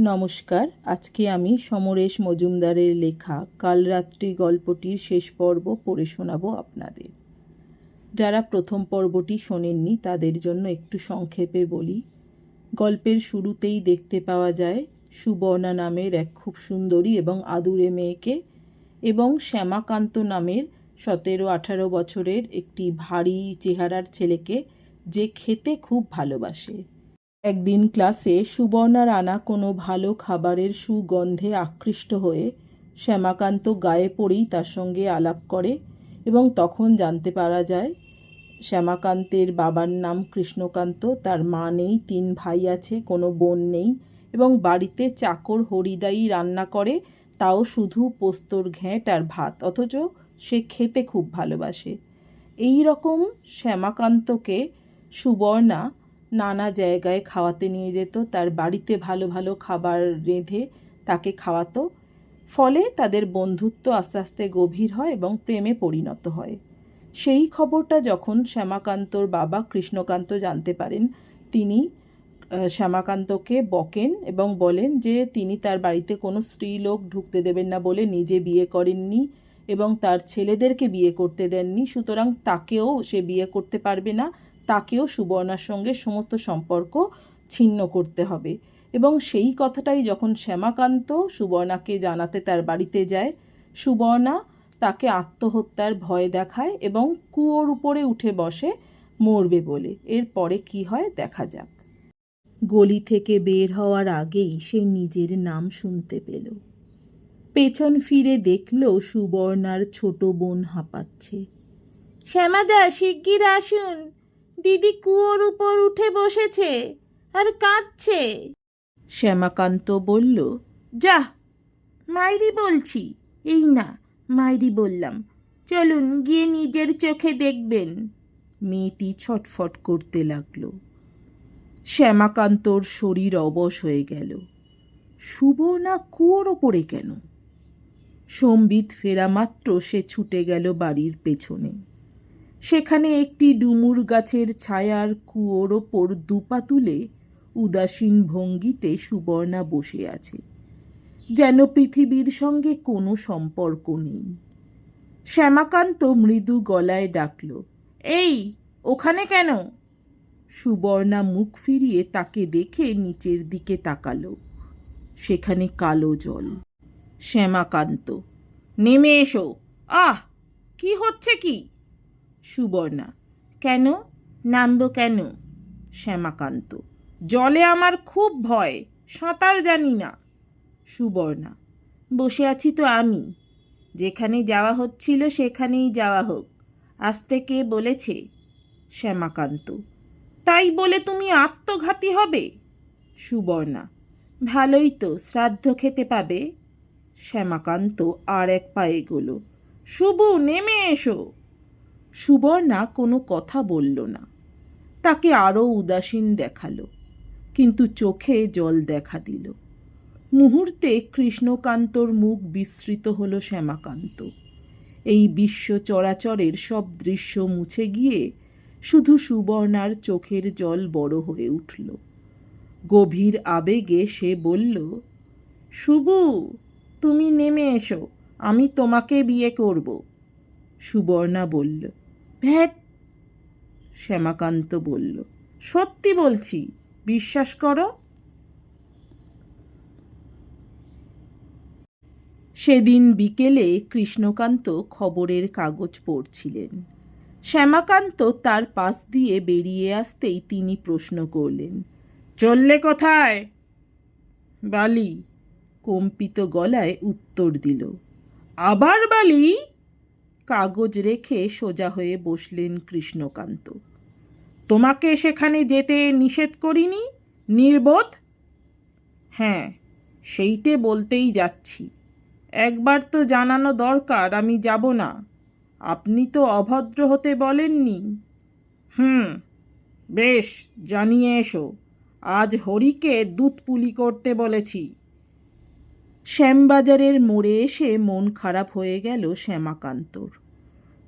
নমস্কার। আজকে আমি সমরেশ মজুমদারের লেখা কাল রাত্রি গল্পটির শেষ পর্ব পড়ে শোনাবো আপনাদের। যারা প্রথম পর্বটি শোনেননি, তাদের জন্য একটু সংক্ষেপে বলি। গল্পের শুরুতেই দেখতে পাওয়া যায়, সুবর্ণা নামের এক খুব সুন্দরী এবং আদুরে মেয়েকে এবং শ্যামাকান্ত নামের সতেরো আঠারো বছরের একটি ভারী চেহারার ছেলেকে যে খেতে খুব ভালোবাসে। একদিন ক্লাসে সুবর্ণা রানা কোনো ভালো খাবারের সুগন্ধে আকৃষ্ট হয়ে শ্যামাকান্ত গায়ে পড়েই তার সঙ্গে আলাপ করে এবং তখন জানতে পারা যায়, শ্যামাকান্তের বাবার নাম কৃষ্ণকান্ত, তার মা নেই, তিন ভাই আছে, কোনো বোন নেই এবং বাড়িতে চাকর হরিদাই রান্না করে, তাও শুধু পোস্তর ঘ্যাঁট আর ভাত, অথচ সে খেতে খুব ভালোবাসে। এই রকম শ্যামাকান্তকে সুবর্ণা নানা জায়গায় খাওয়াতে নিয়ে যেত, তার বাড়িতে ভালো ভালো খাবার রেঁধে তাকে খাওয়াতো। ফলে তাদের বন্ধুত্ব আস্তে আস্তে গভীর হয় এবং প্রেমে পরিণত হয়। সেই খবরটা যখন শ্যামাকান্তর বাবা কৃষ্ণকান্ত জানতে পারেন, তিনি শ্যামাকান্তকে বকেন এবং বলেন যে তিনি তার বাড়িতে কোনো স্ত্রী লোক ঢুকতে দেবেন না বলে নিজে বিয়ে করেননি এবং তার ছেলেদেরকে বিয়ে করতে দেননি, সুতরাং তাকেও সে বিয়ে করতে পারবে না। তাকেও সুবর্ণার সঙ্গে সমস্ত সম্পর্ক ছিন্ন করতে হবে। এবং সেই কথাটাই যখন শ্যামাকান্ত সুবর্ণাকে জানাতে তার বাড়িতে যায়, সুবর্ণা তাকে আত্মহত্যার ভয় দেখায় এবং কুয়োর উপরে উঠে বসে মরবে বলে। এরপরে কি হয় দেখা যাক। গলি থেকে বের হওয়ার আগেই সে নিজের নাম শুনতে পেল। পেছন ফিরে দেখল সুবর্ণার ছোট বোন হাঁপাচ্ছে। শ্যামাদা, শিগগির আসুন। দিদি কুয়োর উপর উঠে বসেছে আর কাঁদছে। শ্যামাকান্ত বলল, যা, মাইরি বলছি। এই না, মাইরি বললাম, চলুন গিয়ে নিজের চোখে দেখবেন। মেয়েটি ছটফট করতে লাগল। শ্যামাকান্তর শরীর অবশ হয়ে গেল। সুবর্ণা কুয়োর ওপরে কেন? সম্বিত ফেরা মাত্র সে ছুটে গেল বাড়ির পেছনে। সেখানে একটি ডুমুর গাছের ছায়ার কুয়োর ওপর দুপা তুলে উদাসীন ভঙ্গিতে সুবর্ণা বসে আছে। যেন পৃথিবীর সঙ্গে কোনো সম্পর্ক নেই। শ্যামাকান্ত মৃদু গলায় ডাকল, এই, ওখানে কেন? সুবর্ণা মুখ ফিরিয়ে তাকে দেখে নিচের দিকে তাকালো। সেখানে কালো জল। শ্যামাকান্ত, নেমে এসো। আহ, কি হচ্ছে কি? সুবর্ণা। কেন? নামবো কেন? শ্যামাকান্ত। জলে আমার খুব ভয়, সাঁতার জানি না। সুবর্ণা, বসে আছি তো আমি। যেখানে যাওয়া হচ্ছিল সেখানেই যাওয়া হোক। আসতে কে বলেছে শ্যামাকান্ত। তাই বলে তুমি আত্মঘাতী হবে? সুবর্ণা, ভালোই তো, শ্রাদ্ধ খেতে পাবে। শ্যামাকান্ত আর এক পায়ে এগোলো। শুভু, নেমে এসো। সুবর্ণা কোনো কথা বলল না। তাকে আরও উদাসীন দেখাল, কিন্তু চোখে জল দেখা দিল। মুহূর্তে কৃষ্ণকান্তর মুখ বিস্মৃত হলো শ্যামাকান্ত। এই বিশ্ব চরাচরের সব দৃশ্য মুছে গিয়ে শুধু সুবর্ণার চোখের জল বড় হয়ে উঠল। গভীর আবেগে সে বলল, শুভু, তুমি নেমে এসো, আমি তোমাকে বিয়ে করব। সুবর্ণা বলল শ্যামাকান্ত বলল। সত্যি বলছি, বিশ্বাস করো? সেদিন বিকেলে কৃষ্ণকান্ত খবরের কাগজ পড়ছিলেন। শ্যামাকান্ত তার পাশ দিয়ে বেরিয়ে আসতেই তিনি প্রশ্ন করলেন, চললে কোথায়? বালি কম্পিত গলায় উত্তর দিল, আবার বালি? কাগজ রেখে সোজা হয়ে বসলেন কৃষ্ণকান্ত। তোমাকে সেখানে যেতে নিষেধ করিনি? নির্বোধ? হ্যাঁ সেইটে বলতেই যাচ্ছি। একবার তো জানানো দরকার, আমি যাব না। আপনি তো অভদ্র হতে বলেননি। হুম, বেশ, জানিয়ে এসো। আজ হরিকে দুধ পুলি করতে বলেছি। শ্যামবাজারের মোড়ে এসে মন খারাপ হয়ে গেল শ্যামাকান্তর।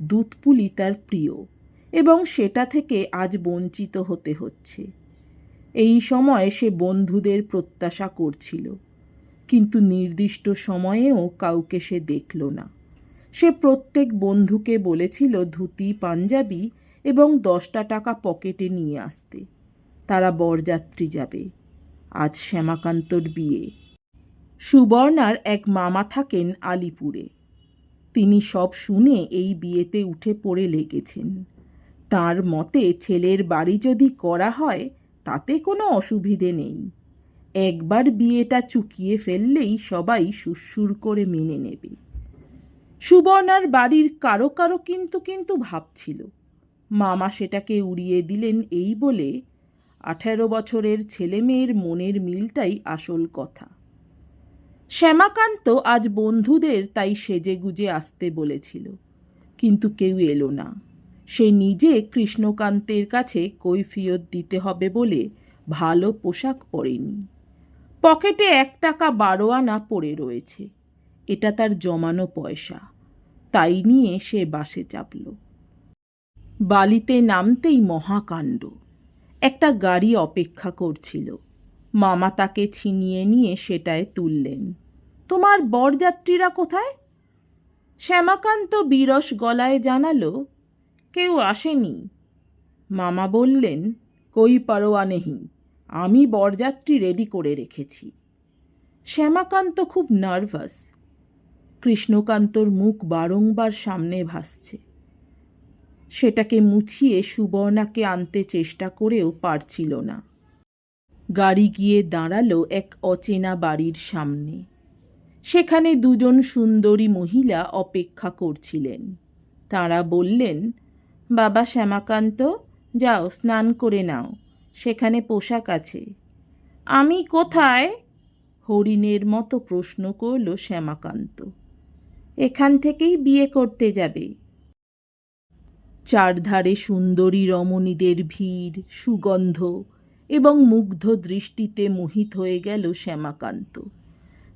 দুধপুলি তার প্রিয় এবং সেটা থেকে আজ বঞ্চিত হতে হচ্ছে। এই সময় সে বন্ধুদের প্রত্যাশা করছিল, কিন্তু নির্দিষ্ট সময়েও কাউকে সে দেখল না। সে প্রত্যেক বন্ধুকে বলেছিল ধুতি, পাঞ্জাবি এবং দশটা টাকা পকেটে নিয়ে আসতে। তারা বরযাত্রী যাবে। আজ শ্যামাকান্তর বিয়ে। সুবর্ণার এক মামা থাকেন আলিপুরে। তিনি সব শুনে এই বিয়েতে উঠে পড়ে লেগেছেন। তার মতে ছেলের বাড়ি যদি করা হয়, তাতে কোনো অসুবিধে নেই। একবার বিয়েটা চুকিয়ে ফেললেই সবাই সুরসুর করে মেনে নেবে। সুবর্ণার বাড়ির কারও কারও কিন্তু কিন্তু ভাবছিল মামা সেটাকে উড়িয়ে দিলেন এই বলে, আঠেরো বছরের ছেলে মেয়ের মনের মিলটাই আসল কথা। শ্যামাকান্ত আজ বন্ধুদের তাই সেজে গুজে আসতে বলেছিল। কিন্তু কেউ এলো না। সে নিজে কৃষ্ণকান্তের কাছে কৈফিয়ত দিতে হবে বলে ভালো পোশাক পরেনি। পকেটে এক টাকা বারো আনা পড়ে রয়েছে। এটা তার জমানো পয়সা। তাই নিয়ে সে বাসে চাপল। বালিতে নামতেই মহাকাণ্ড। একটা গাড়ি অপেক্ষা করছিল। মামা তাকে ছিনিয়ে নিয়ে সেটায় তুললেন। তোমার বরযাত্রীরা কোথায়? শ্যামাকান্ত বিরস গলায় জানালো, কেউ আসেনি। মামা বললেন, কই পারোয়া নেহি, আমি বরযাত্রী রেডি করে রেখেছি। শ্যামাকান্ত খুব নার্ভাস। কৃষ্ণকান্তর মুখ বারংবার সামনে ভাসছে। সেটাকে মুছিয়ে সুবর্ণাকে আনতে চেষ্টা করেও পারছিল না। গাড়ি গিয়ে দাঁড়াল এক অচেনা বাড়ির সামনে। সেখানে দুজন সুন্দরী মহিলা অপেক্ষা করছিলেন। তারা বললেন, বাবা শ্যামাকান্ত, যাও, স্নান করে নাও, সেখানে পোশাক আছে। আমি কোথায়? হরিণের মতো প্রশ্ন করল শ্যামাকান্ত। এখান থেকেই বিয়ে করতে যাবে। চারধারে সুন্দরী রমণীদের ভিড়, সুগন্ধ এবং মুগ্ধ দৃষ্টিতে মোহিত হয়ে গেল শ্যামাকান্ত।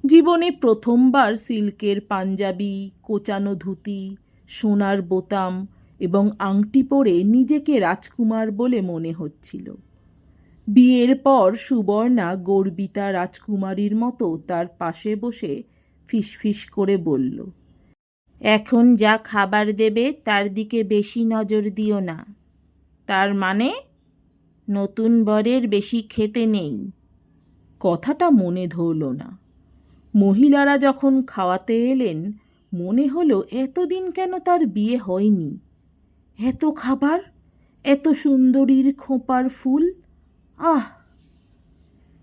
জীবনে প্রথমবার সিল্কের পাঞ্জাবি, কোচানো ধুতি, সোনার বোতাম এবং আংটি পরে নিজেকে রাজকুমার বলে মনে হচ্ছিল। বিয়ের পর সুবর্ণা গর্বিতা রাজকুমারীর মতো তার পাশে বসে ফিসফিস করে বলল, এখন যা খাবার দেবে তার দিকে বেশি নজর দিও না। তার মানে নতুন বরের বেশি খেতে নেই। কথাটা মনে ধরল না। মহিলারা যখন খাওয়াতে এলেন, মনে হলো এতদিন কেন তার বিয়ে হয়নি। এত খাবার, এত সুন্দরীর খোঁপার ফুল, আহ!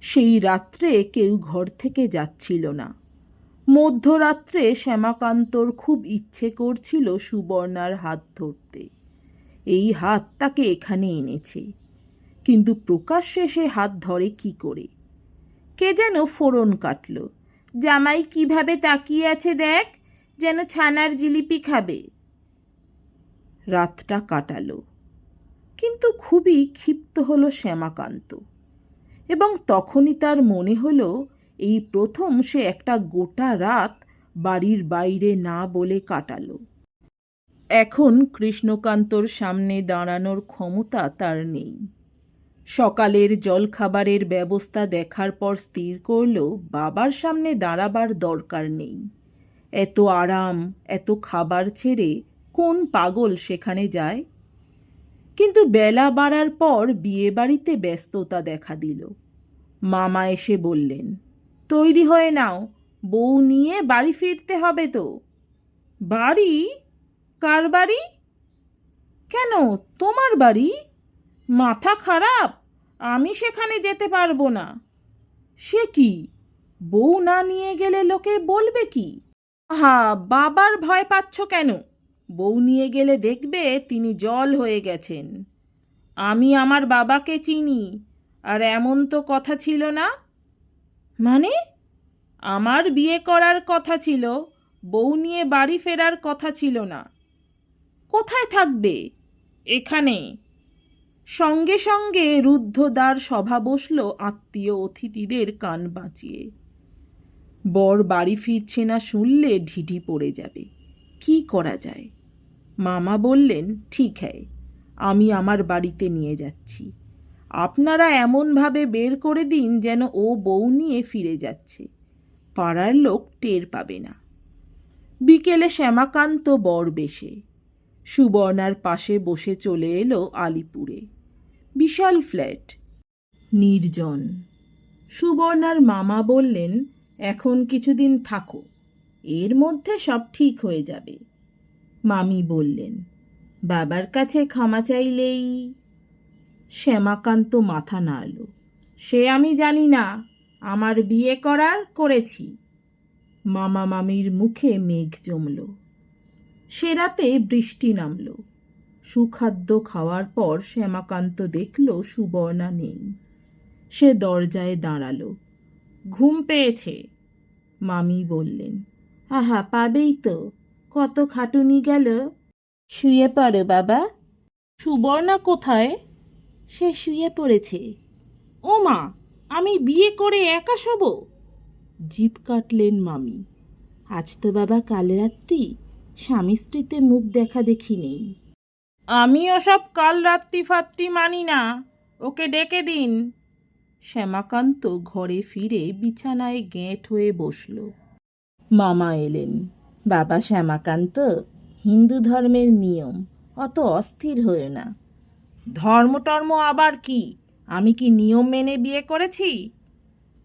সেই রাত্রে কেউ ঘর থেকে যাচ্ছিল না। মধ্যরাত্রে শ্যামাকান্তর খুব ইচ্ছে করছিল সুবর্ণার হাত ধরতে। এই হাত তাকে এখানে এনেছে। কিন্তু প্রকাশ্যে সে হাত ধরে কি করে? কে যেন ফোড়ন কাটল। জামাই কীভাবে তাকিয়ে আছে দেখ, যেন ছানার জিলিপি খাবে। রাতটা কাটালো। কিন্তু খুবই ক্ষিপ্ত হলো শ্যামাকান্ত। এবং তখনই তার মনে হলো, এই প্রথম সে একটা গোটা রাত বাড়ির বাইরে না বলে কাটালো। এখন কৃষ্ণকান্তর সামনে দাঁড়ানোর ক্ষমতা তার নেই। সকালের জলখাবারের ব্যবস্থা দেখার পর স্থির করল, বাবার সামনে দাঁড়াবার দরকার নেই। এত আরাম, এত খাবার ছেড়ে কোন পাগল সেখানে যায়? কিন্তু বেলা বাড়ার পর বিয়েবাড়িতে ব্যস্ততা দেখা দিল। মামা এসে বললেন, তৈরি হয়ে নাও, বউ নিয়ে বাড়ি ফিরতে হবে তো। বাড়ি? কার বাড়ি? কেন, তোমার বাড়ি? মাথা খারাপ? আমি সেখানে যেতে পারব না। সে কি? বউ না নিয়ে গেলে লোকে বলবে কি? হা বাবার ভয় পাচ্ছ কেন? বউ নিয়ে গেলে দেখবে তিনি জল হয়ে গেছেন। আমি আমার বাবাকে চিনি, আর এমন তো কথা ছিল না। মানে? আমার বিয়ে করার কথা ছিল, বউ নিয়ে বাড়ি ফেরার কথা ছিল না। কোথায় থাকবে? এখানে। সঙ্গে সঙ্গে রুদ্ধদ্বার সভা বসল আত্মীয় অতিথিদের কান বাঁচিয়ে। বর বাড়ি ফিরছে না শুনলে ঢিঢি পড়ে যাবে। কি করা যায়? মামা বললেন, ঠিক হ্যায়, আমি আমার বাড়িতে নিয়ে যাচ্ছি। আপনারা এমনভাবে বের করে দিন যেন ও বউ নিয়ে ফিরে যাচ্ছে। পাড়ার লোক টের পাবে না। বিকেলে শ্যামাকান্ত বর বেশে। সুবর্ণার পাশে বসে চলে এলো আলিপুরে। বিশাল ফ্ল্যাট। নির্জন। সুবর্ণার মামা বললেন, এখন কিছুদিন থাকো, এর মধ্যে সব ঠিক হয়ে যাবে। মামি বললেন, বাবার কাছে ক্ষমা চাইলেই? শ্যামাকান্ত মাথা নাড়ল, সে আমি জানি না, আমার বিয়ে করার করেছি। মামা মামির মুখে মেঘ জমল। সে রাতে বৃষ্টি নামল। সুখাদ্য খাওয়ার পর শ্যামাকান্ত দেখল সুবর্ণা নেই। সে দরজায় দাঁড়াল। ঘুম পেয়েছে? মামি বললেন। আহা, পাবেই তো। কত খাটুনি গেল? শুয়ে পড়ো বাবা। সুবর্ণা কোথায়? সে শুয়ে পড়েছে। ও মা, আমি বিয়ে করে একা শোব? জিপ কাটলেন মামি। আজ তো বাবা কাল রাত্রি। স্বামী স্ত্রীতে মুখ দেখা দেখি নেই। আমি ওসব কাল রাত্রি ফাত্রি মানি না। ওকে ডেকে দিন। শ্যামাকান্ত ঘরে ফিরে বিছানায় গেঁট হয়ে বসল। মামা এলেন। বাবা শ্যামাকান্ত, হিন্দু ধর্মের নিয়ম, অত অস্থির হয়ে না। ধর্ম টর্ম আবার কি? আমি কি নিয়ম মেনে বিয়ে করেছি?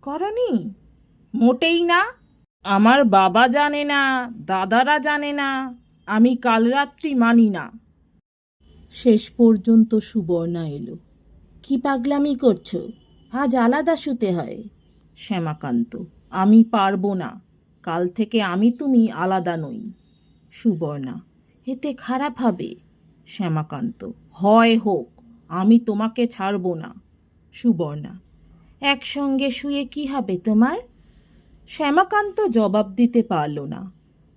করনি? মোটেই না। আমার বাবা জানে না, দাদারা জানে না, আমি কাল রাত্রি মানি না। শেষ পর্যন্ত সুবর্ণা এলো। কি পাগলামি করছ? আজ আলাদা শুতে হয়। শ্যামাকান্ত, আমি পারব না। কাল থেকে আমি তুমি আলাদা নই। সুবর্ণা, এতে খারাপ হবে? শ্যামাকান্ত, হয় হোক, আমি তোমাকে ছাড়বো না। সুবর্ণা, একসঙ্গে শুয়ে কি হবে তোমার? শ্যামাকান্ত জবাব দিতে পারল না।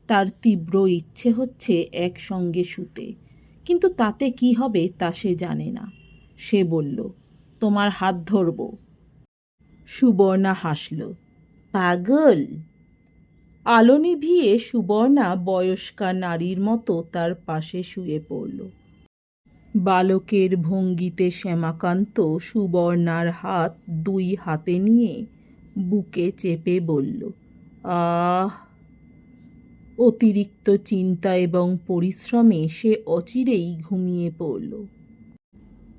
তার তীব্র ইচ্ছে হচ্ছে একসঙ্গে শুতে। কিন্তু তাতে কি হবে তা সে জানে না। সে বলল, তোমার হাত ধরব সুবর্ণা হাসল, পাগল আলো নিভিয়ে সুবর্ণা বয়স্কা নারীর মতো তার পাশে শুয়ে পড়ল। বালকের ভঙ্গিতে শ্যামাকান্ত সুবর্ণার হাত দুই হাতে নিয়ে বুকে চেপে বলল, আহ! অতিরিক্ত চিন্তা এবং পরিশ্রমে সে অচিরেই ঘুমিয়ে পড়ল।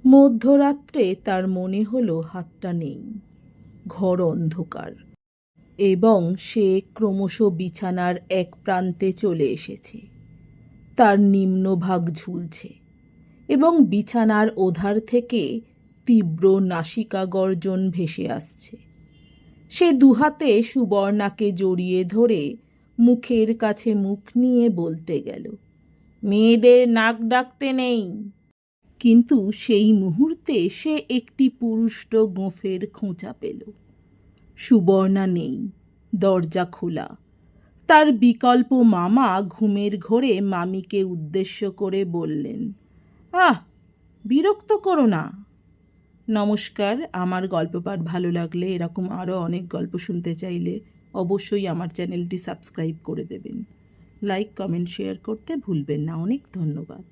মধ্যরাত্রে তার মনে হলো হাতটা নেই, ঘর অন্ধকার, এবং সে ক্রমশ বিছানার এক প্রান্তে চলে এসেছে। তার নিম্নভাগ ঝুলছে এবং বিছানার ওধার থেকে তীব্র নাসিকা গর্জন ভেসে আসছে। সে দুহাতে সুবর্ণাকে জড়িয়ে ধরে মুখের কাছে মুখ নিয়ে বলতে গেল, মেয়েদের নাক ডাকতে নেই। কিন্তু সেই মুহূর্তে সে একটি পুরুষ্ট গোঁফের খোঁচা পেল। সুবর্ণা নেই, দরজা খোলা। তার বিকল্প মামা ঘুমের ঘোরে মামিকে উদ্দেশ্য করে বললেন, আহ, বিরক্ত করো না। নমস্কার, আমার গল্প পাঠ ভালো লাগলে এরকম আরও অনেক গল্প শুনতে চাইলে অবশ্যই আমার চ্যানেলটি সাবস্ক্রাইব করে দেবেন। লাইক কমেন্ট শেয়ার করতে ভুলবেন না। অনেক ধন্যবাদ।